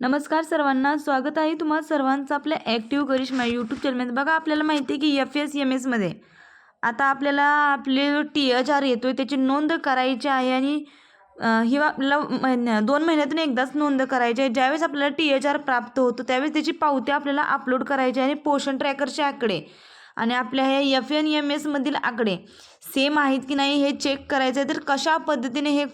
नमस्कार सर्वांना स्वागत आहे तुम्हा सर्वांचं आपल्या ॲक्टिव्ह करिश्मा यूट्यूब चॅनलमध्ये बघा आपल्याला माहिती आहे की एफ एस एम एसमध्ये आता आपल्याला आपले टी एच आर येतो आहे त्याची नोंद करायची आहे आणि ही आपल्याला महिन्या दोन महिन्यातून एकदाच नोंद करायची आहे. ज्यावेळेस आपल्याला टी एच आर प्राप्त होतो त्यावेळेस त्याची पावती आपल्याला अपलोड करायची आहे आणि पोषण ट्रॅकरचे आकडे. आणि आपल्या हे एफ एन एम एसमधील आकडे सेम आहेत की नाही हे चेक करायचं आहे तर कशा पद्धतीने हे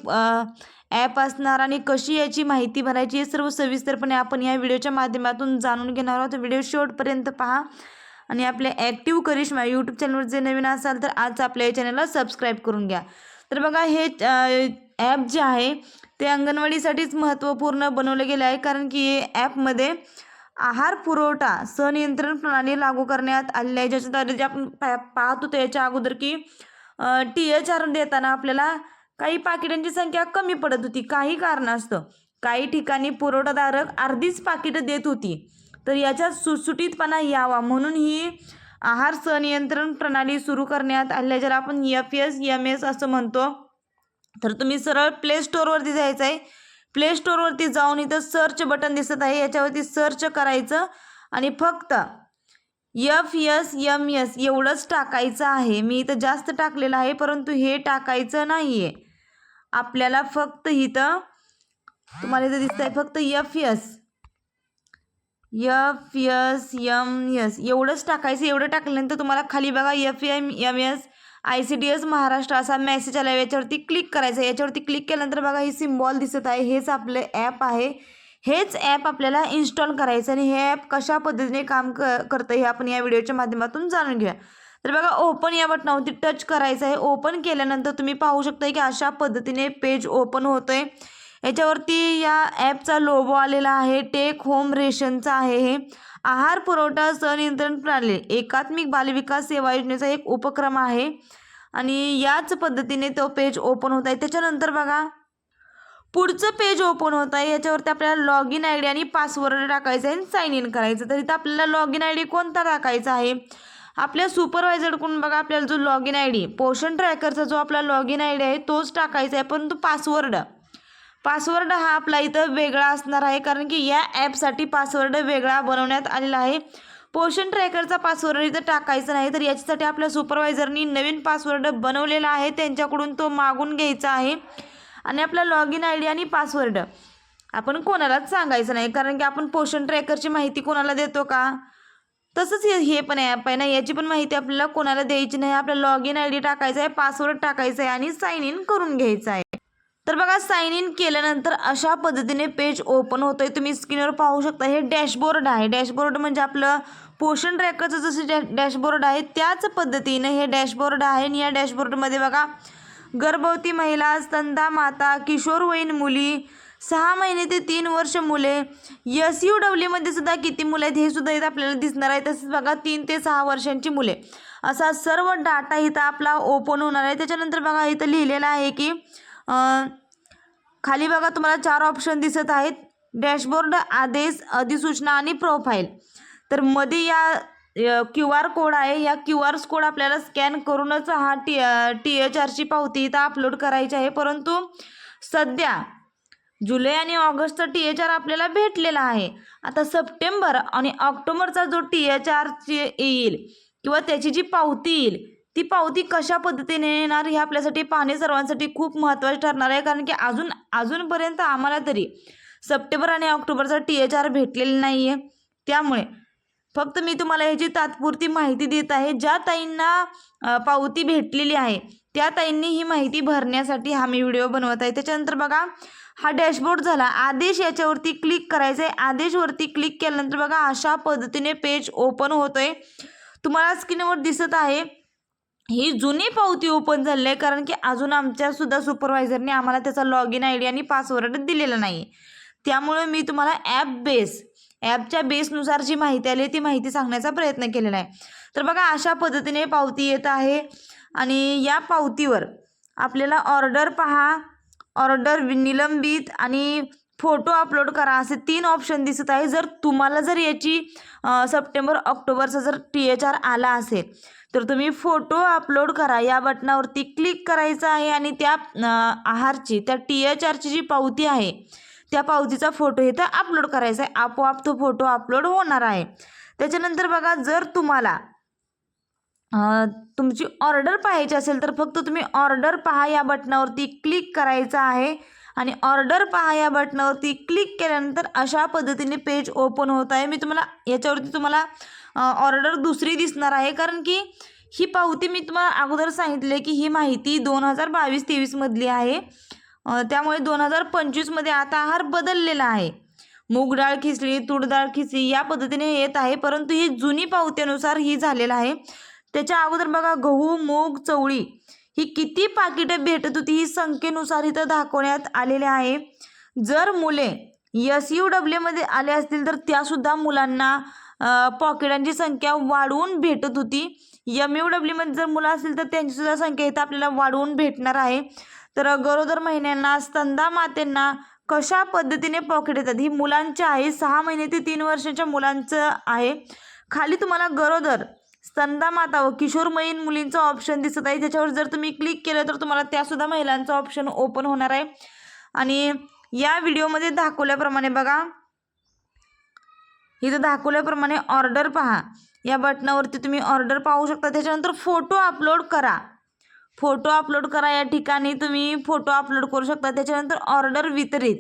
ॲप असणार आणि कशी याची माहिती भरायची हे सर्व सविस्तरपणे आपण या व्हिडिओच्या माध्यमातून जाणून घेणार आहोत. व्हिडिओ शेवटपर्यंत पहा. आणि आपल्या ॲक्टिव्ह करिश्मा यूट्यूब चॅनलवर जे नवीन असाल तर आज आपल्या या चॅनलला सबस्क्राईब करून घ्या. तर बघा हे ॲप जे आहे ते अंगणवाडीसाठीच महत्त्वपूर्ण बनवलं गेलं आहे. कारण की हे ॲपमध्ये आहार पुरवठा सनियंत्रण प्रणाली लागू करण्यात आलेली आहे. ज्याच्याद्वारे जे आपण पा पाहत होतो याच्या अगोदर की टी एच आर देताना आपल्याला काही पाकिटांची संख्या कमी पडत होती. काही कारणास्तव काही ठिकाणी पुरवठादारक अर्धीच पाकिटं देत होती. तर याच्यात सुटसुटीतपणा यावा. म्हणून ही आहार सनियंत्रण प्रणाली सुरू करण्यात आली आहे. ज्याला आपण एफ एस एम एस असं म्हणतो. तर तुम्ही सरळ प्ले स्टोअरवरती जायचं आहे. प्ले स्टोअरवरती जाऊन इथं सर्च बटन दिसत आहे. याच्यावरती सर्च करायचं आणि फक्त एफ यस यम यस एवढंच टाकायचं आहे. मी इथं जास्त टाकलेलं आहे परंतु हे टाकायचं नाही आहे आपल्याला फक्त इथं तुम्हाला इथं दिसत आहे फक्त F S F S M S एवढंच टाकायचं. एवढं टाकल्यानंतर तुम्हाला खाली बघा F M M S I C D S Maharashtra असा मेसेज आला याच्यावरती क्लिक करायचं याच्यावरती क्लिक केल्यानंतर बघा ही सिम्बॉल दिसत आहे. हेच आपले ॲप आहे. हेच ॲप आपल्याला इन्स्टॉल करायचं आणि हे ॲप कशा पद्धतीने काम क करतं हे आपण या व्हिडिओच्या माध्यमातून जाणून घेऊया. तर बघा ओपन या बटनावरती टच करायचं आहे. ओपन केल्यानंतर तुम्ही पाहू शकता की अशा पद्धतीने पेज ओपन होतं आहे याच्यावरती या ॲपचा लोगो आलेला आहे. टेक होम रेशनचा आहे हे. आहार पुरवठा सनियंत्रण प्रणाली. एकात्मिक बालविकास सेवा योजनेचा एक उपक्रम आहे. आणि याच पद्धतीने तो पेज ओपन होत आहे. त्याच्यानंतर बघा. पुढचं पेज ओपन होत आहे. याच्यावरती आपल्याला लॉग इन आय डी आणि पासवर्ड टाकायचा आहे आणि साईन इन करायचं तर इथं आपल्याला लॉग इन आय डी कोणता टाकायचा आहे? आपल्या सुपरवायझरकडून बघा आपल्याला जो लॉग इन आय डी पोषण ट्रॅकरचा जो आपला लॉग इन आय डी आहे तोच टाकायचा आहे. परंतु पासवर्ड. पासवर्ड हा आपला इथं वेगळा असणार आहे कारण की या ॲपसाठी पासवर्ड वेगळा बनवण्यात आलेला आहे. पोषण ट्रॅकरचा पासवर्ड इथं टाकायचा नाही तर याच्यासाठी आपल्या सुपरवायझरनी नवीन पासवर्ड बनवलेला आहे त्यांच्याकडून तो मागून घ्यायचा आहे. आणि आपला लॉग इन आय डी आणि पासवर्ड. आपण कोणालाच सांगायचं नाही कारण की आपण पोषण ट्रॅकरची माहिती कोणाला देतो का? तसंच हे हे पण ॲप आहे ना याची पण माहिती आपल्याला कोणाला द्यायची नाही आपला लॉग इन आय डी टाकायचं आहे पासवर्ड टाकायचा आहे आणि साईन इन करून घ्यायचा आहे. तर बघा साईन इन केल्यानंतर अशा पद्धतीने पेज ओपन होतं आहे तुम्ही स्क्रीनवर पाहू शकता हे डॅशबोर्ड आहे. डॅशबोर्ड म्हणजे आपलं पोषण ट्रॅकरचं जसं डॅ डॅशबोर्ड आहे त्याच पद्धतीनं हे डॅशबोर्ड आहे. आणि या डॅशबोर्डमध्ये बघा गर्भवती महिला स्तंधा माता किशोरवयीन मुली सहा महिने ते तीन वर्ष मुले एस यू डब्ल्यूमध्ये सुद्धा किती मुलं आहेत हे सुद्धा इथं आपल्याला दिसणार आहे. तसेच बघा तीन ते सहा वर्षांची मुले. असा सर्व डाटा इथं आपला ओपन होणार आहे. त्याच्यानंतर बघा इथं लिहिलेलं आहे की खाली बघा तुम्हाला चार ऑप्शन दिसत आहेत. डॅशबोर्ड आदेश अधिसूचना आणि प्रोफाईल तर मध्ये या क्यू आर कोड आहे. या क्यू आर कोड आपल्याला स्कॅन करूनच हा टी टी एच आरची पावती इथं अपलोड करायची आहे. परंतु सध्या जुलै आणि ऑगस्टचा टी एच आर आपल्याला भेटलेला आहे. आता सप्टेंबर आणि ऑक्टोबरचा जो टी एच आरची येईल किंवा त्याची जी पावती येईल ती पावती कशा पद्धतीने येणार हे आपल्यासाठी पाहणे सर्वांसाठी खूप महत्त्वाचे ठरणार आहे. कारण की अजून अजूनपर्यंत आम्हाला तरी सप्टेंबर आणि ऑक्टोबरचा टी एच आर भेटलेला नाही आहे त्यामुळे फक्त मी तुम्हाला ह्याची तात्पुरती माहिती देत आहे. ज्या ताईंना पावती भेटलेली आहे त्या ताईंनी ही माहिती भरण्यासाठी हा मी व्हिडिओ बनवत आहे. त्याच्यानंतर बघा हा डॅशबोर्ड झाला. आदेश याच्यावरती क्लिक करायचं आहे आदेशवरती क्लिक केल्यानंतर बघा अशा पद्धतीने पेज ओपन होतोय. तुम्हाला स्क्रीनवर दिसत आहे. ही जुनी पावती ओपन झाली आहे कारण की अजून आमच्यासुद्धा सुपरवायझरने आम्हाला त्याचा लॉग इन आय डी आणि पासवर्ड दिलेला नाही. त्यामुळे मी तुम्हाला ॲप बेस ॲपच्या बेसनुसार जी माहिती आली ती माहिती सांगण्याचा प्रयत्न केलेला आहे. तर बघा अशा पद्धतीने पावती येत आहे आणि या पावतीवर आपल्याला ऑर्डर पहा. ऑर्डर निलंबित आणि फोटो अपलोड करा असे तीन ऑप्शन दिसत आहे. जर तुम्हाला जर याची सप्टेंबर ऑक्टोबरचा जर टी एच आर आला असेल तर तुम्ही फोटो अपलोड करा. या बटनावरती क्लिक करायचं आहे आणि त्या आहारची त्या टी एच आरची जी पावती आहे त्या पावतीचा फोटो इथं अपलोड करायचा आहे. आपोआप तो फोटो अपलोड होणार आहे. त्याच्यानंतर बघा जर तुम्हाला तुमची ऑर्डर पाहायची असेल तर फक्त तुम्ही ऑर्डर पहा. या बटनावरती क्लिक करायचं आहे. आणि ऑर्डर पहा या बटनावरती क्लिक केल्यानंतर अशा पद्धतीने पेज ओपन होत आहे. मी तुम्हाला याच्यावरती तुम्हाला ऑर्डर दुसरी दिसणार आहे. कारण की ही पावती मी तुम्हाला अगोदर सांगितले की ही माहिती दोन हजार बावीस तेवीसमधली आहे. त्यामुळे दोन हजार पंचवीसमध्ये आता आहार बदललेला आहे. मूग डाळ खिचडी तूर डाळ खिचडी या पद्धतीने येत आहे. परंतु ही जुनी पावतीनुसार ही झालेलं आहे. त्याच्या अगोदर बघा गहू मूग चवळी ही किती पाकिटं भेटत होती ही संख्येनुसार इथं दाखवण्यात आलेले आहे. जर मुले एस यू डब्ल्यूमध्ये आले असतील तर त्यासुद्धा मुलांना पॉकेटांची संख्या वाढवून भेटत होती. एम यू डब्ल्यूमध्ये जर मुलं असतील तर त्यांचीसुद्धा संख्या इथं आपल्याला वाढवून भेटणार आहे. तर गरोदर महिन्यांना स्तंदा मातेंना कशा पद्धतीने पॉकेट येतात? ही मुलांची आहे सहा महिने ते तीन वर्षाच्या मुलांचं आहे. खाली तुम्हाला गरोदर स्तंदा माता हो, व किशोरमयीन मुलींचं ऑप्शन दिसत आहे. त्याच्यावर जर तुम्ही क्लिक केलं तर तुम्हाला त्यासुद्धा महिलांचं ऑप्शन ओपन होणार आहे. आणि या व्हिडिओमध्ये दाखवल्याप्रमाणे बघा. इथं दाखवल्याप्रमाणे ऑर्डर पहा. या बटनावरती तुम्ही ऑर्डर पाहू शकता. त्याच्यानंतर फोटो अपलोड करा. फोटो अपलोड करा. या ठिकाणी तुम्ही फोटो अपलोड करू शकता. त्याच्यानंतर ऑर्डर वितरित.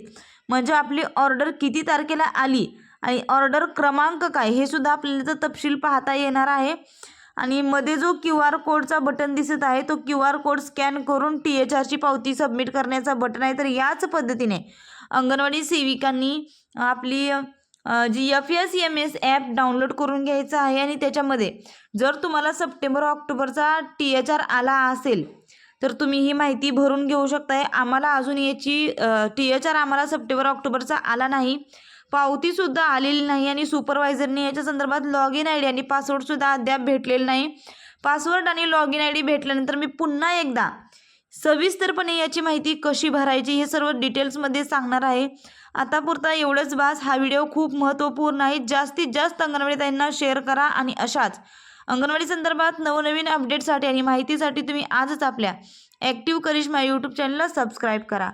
म्हणजे आपली ऑर्डर किती तारखेला आली? आणि ऑर्डर क्रमांक काय? हे सुद्धा आपल्याला तपशील पाहता येणार आहे. आणि मध्ये जो क्यू आर कोडचा बटन दिसत आहे तो क्यू आर कोड स्कॅन करून टी एच आरची पावती सबमिट करण्याचा बटन आहे. तर याच पद्धतीने अंगणवाडी सेविकांनी आपली G F S M S app download करून घ्यायचं आहे आणि त्याच्यामध्ये जर तुम्हाला सप्टेंबर ऑक्टोबरचा टी एच आर आला असेल तर तुम्ही ही माहिती भरून घेऊ शकताय. आम्हाला अजून याची टी एच आर आम्हाला सप्टेंबर ऑक्टोबरचा आला नाही. पावतीसुद्धा आलेली नाही आणि सुपरवायझरने याच्या संदर्भात लॉग इन आय डी आणि पासवर्डसुद्धा अद्याप भेटलेला नाही. पासवर्ड आणि लॉग इन आय डी भेटल्यानंतर मी पुन्हा एकदा सविस्तरपणे याची माहिती कशी भरायची हे सर्व डिटेल्समध्ये सांगणार आहे. आतापुरता एवढंच बास. हा व्हिडिओ खूप महत्त्वपूर्ण आहे. जास्तीत जास्त अंगणवाडी ताईंना शेअर करा आणि अशाच अंगणवाडी संदर्भात नवनवीन अपडेटसाठी आणि माहितीसाठी तुम्ही आजच आपल्या ॲक्टिव्ह करिश्मा यूट्यूब चॅनलला सबस्क्राईब करा.